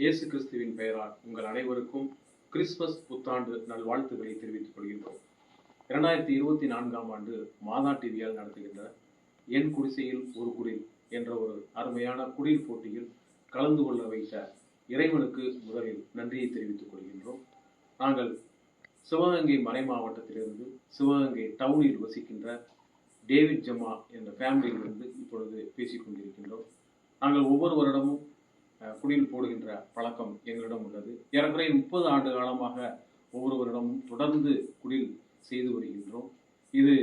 இயேசு கிறிஸ்துவின் பெயரால் உங்கள் அனைவருக்கும் கிறிஸ்துமஸ் புத்தாண்டு நல்வாழ்த்துக்களை தெரிவித்துக் கொள்கின்றோம். இரண்டாயிரத்தி இருபத்தி நான்காம் ஆண்டு மாதா டிவியால் நடத்துகின்ற என் குடிசையில் ஒரு குடில் என்ற ஒரு அருமையான குடில் போட்டியில் கலந்து கொள்ள வைத்த இறைவனுக்கு முதலில் நன்றியை தெரிவித்துக் கொள்கின்றோம். நாங்கள் சிவகங்கை மறை மாவட்டத்திலிருந்து சிவகங்கை டவுனில் வசிக்கின்ற டேவிட் ஜமா என்ற ஃபேமிலியிலிருந்து இப்பொழுது பேசிக் கொண்டிருக்கின்றோம். நாங்கள் ஒவ்வொரு வருடமும் குடில் போடுகின்ற பழக்கம் எங்களிடம் உள்ளது. ஏறக்குறைய முப்பது ஆண்டு காலமாக ஒவ்வொருவரிடமும் தொடர்ந்து குடில் செய்து வருகின்றோம். இது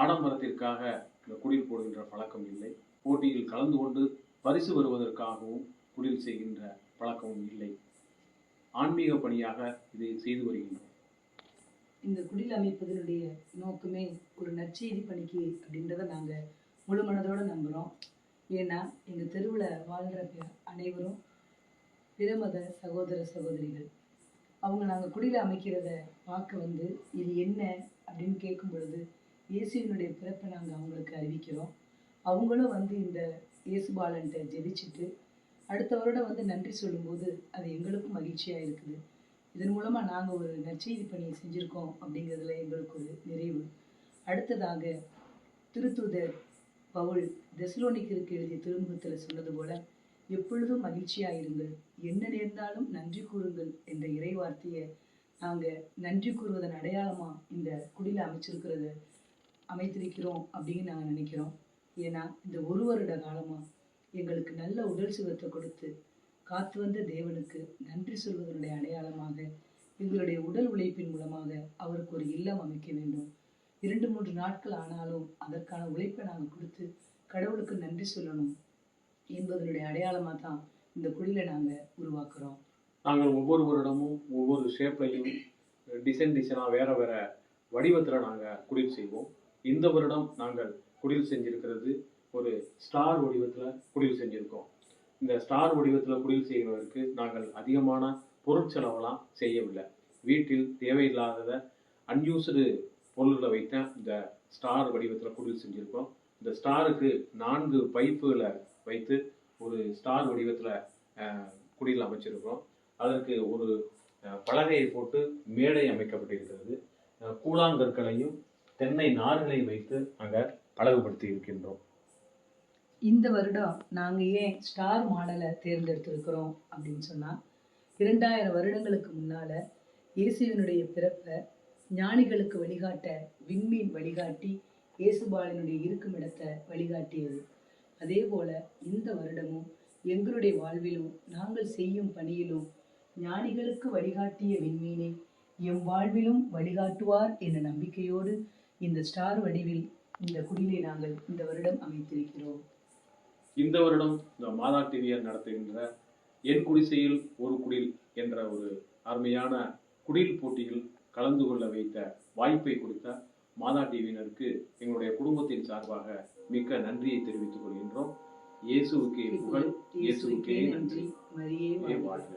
ஆடம்பரத்திற்காக இந்த குடில் போடுகின்ற பழக்கம் இல்லை. போட்டியில் கலந்து கொண்டு பரிசு வருவதற்காகவும் குடில் செய்கின்ற பழக்கமும் இல்லை. ஆன்மீக பணியாக இதை செய்து வருகின்றோம். இந்த குடில் அமைப்பதனுடைய நோக்கமே ஒரு நற்செய்தி பணிக்கு அப்படின்றத நாங்கள் முழு மனதோடு நம்புகிறோம் ஏன்னா எங்கள் தெருவில் வாழ்கிற அனைவரும் பிரமத சகோதர சகோதரிகள். அவங்க நாங்கள் குடியில் அமைக்கிறத பார்க்க வந்து இது என்ன அப்படின்னு கேட்கும் பொழுது இயேசுவினுடைய பிறப்பை நாங்கள் அவங்களுக்கு அறிவிக்கிறோம். அவங்களும் வந்து இந்த இயேசுபாலன்ட்ட ஜெபிச்சுட்டு அடுத்த வருடம் வந்து நன்றி சொல்லும்போது அது எங்களுக்கும் மகிழ்ச்சியாக இருக்குது. இதன் மூலமாக நாங்கள் ஒரு நற்செய்தி பணியை செஞ்சுருக்கோம் அப்படிங்கிறதுல எங்களுக்கு ஒரு நிறைவு. அடுத்ததாக திருத்தூதர் பவுல் தெசலோனிக்கிற்கு எழுதிய திருமுகத்தில் சொன்னது போல எப்பொழுதும் மகிழ்ச்சியாயிருங்கள். என்ன நேர்ந்தாலும் நன்றி கூறுங்கள் என்ற இறை வார்த்தையை நாங்கள் நன்றி கூறுவதன் அடையாளமாக இந்த குடியில் அமைச்சிருக்கிறத அமைத்திருக்கிறோம் அப்படின்னு நாங்கள் நினைக்கிறோம். ஏன்னா இந்த ஒரு வருட காலமாக எங்களுக்கு நல்ல உடல் சுகத்தை கொடுத்து காத்து வந்த தேவனுக்கு நன்றி சொல்வதனுடைய அடையாளமாக எங்களுடைய உடல் உழைப்பின் மூலமாக அவருக்கு ஒரு இல்லம் அமைக்க வேண்டும். இரண்டு மூன்று நாட்கள் ஆனாலும் அதற்கான உழைப்பை நாங்கள் கொடுத்து கடவுளுக்கு நன்றி சொல்லணும் என்பதனுடைய அடையாளமாக தான் இந்த குடிலை நாங்கள் உருவாக்குறோம். நாங்கள் ஒவ்வொரு வருடமும் ஒவ்வொரு ஷேப்லையும் டிசைன் டிசைனாக வேற வேற வடிவத்தில் நாங்கள் குடில் செய்வோம். இந்த வருடம் நாங்கள் குடில் செஞ்சிருக்கிறது ஒரு ஸ்டார் வடிவத்தில் குடில் செஞ்சுருக்கோம். இந்த ஸ்டார் வடிவத்தில் குடில் செய்கிறதற்கு நாங்கள் அதிகமான பொருட்செலவெல்லாம் செய்யவில்லை. வீட்டில் தேவையில்லாததை அன்யூஸ்டு பொருள்களை வைத்த இந்த ஸ்டார் வடிவத்தில் குடில் செஞ்சுருக்கோம். இந்த ஸ்டாருக்கு நான்கு பைப்புகளை வைத்து ஒரு ஸ்டார் வடிவத்தில் குடில் அமைச்சிருக்கிறோம். அதற்கு ஒரு பலகையை போட்டு மேடை அமைக்கப்பட்டிருக்கிறது. கூழாங்கற்களையும் தென்னை நார்களையும் வைத்து அங்கே அழகுபடுத்தி இருக்கின்றோம். இந்த வருடம் நாங்கள் ஏன் ஸ்டார் மாடலை தேர்ந்தெடுத்திருக்கிறோம் அப்படின்னு சொன்னால் இரண்டாயிரம் வருடங்களுக்கு முன்னால் இயேசுவினுடைய பிறப்பை ஞானிகளுக்கு வழிகாட்ட விண்மீன் வழிகாட்டி இயேசுபாலனுடைய இருக்கும் இடத்தை வழிகாட்டியது. அதே போல இந்த வருடமும் எங்களுடைய வாழ்விலும் நாங்கள் செய்யும் பணியிலும் ஞானிகளுக்கு வழிகாட்டிய விண்மீனை எம் வாழ்விலும் வழிகாட்டுவார் என்ற நம்பிக்கையோடு இந்த ஸ்டார் வடிவில் இந்த குடிலை நாங்கள் இந்த வருடம் அமைத்திருக்கிறோம். இந்த வருடம் இந்த மாதா டிவியர் நடத்துகின்ற என் குடிசையில் ஒரு குடில் என்ற ஒரு அருமையான குடில் போட்டியில் கலந்து கொள்ள வைத்த வாய்ப்பை கொடுத்த மாதா டிவியினருக்கு எங்களுடைய குடும்பத்தின் சார்பாக மிக்க நன்றியை தெரிவித்துக் கொள்கின்றோம். இயேசுவுக்கே புகழ் இயேசுவுக்கே நன்றி. வாழ்க.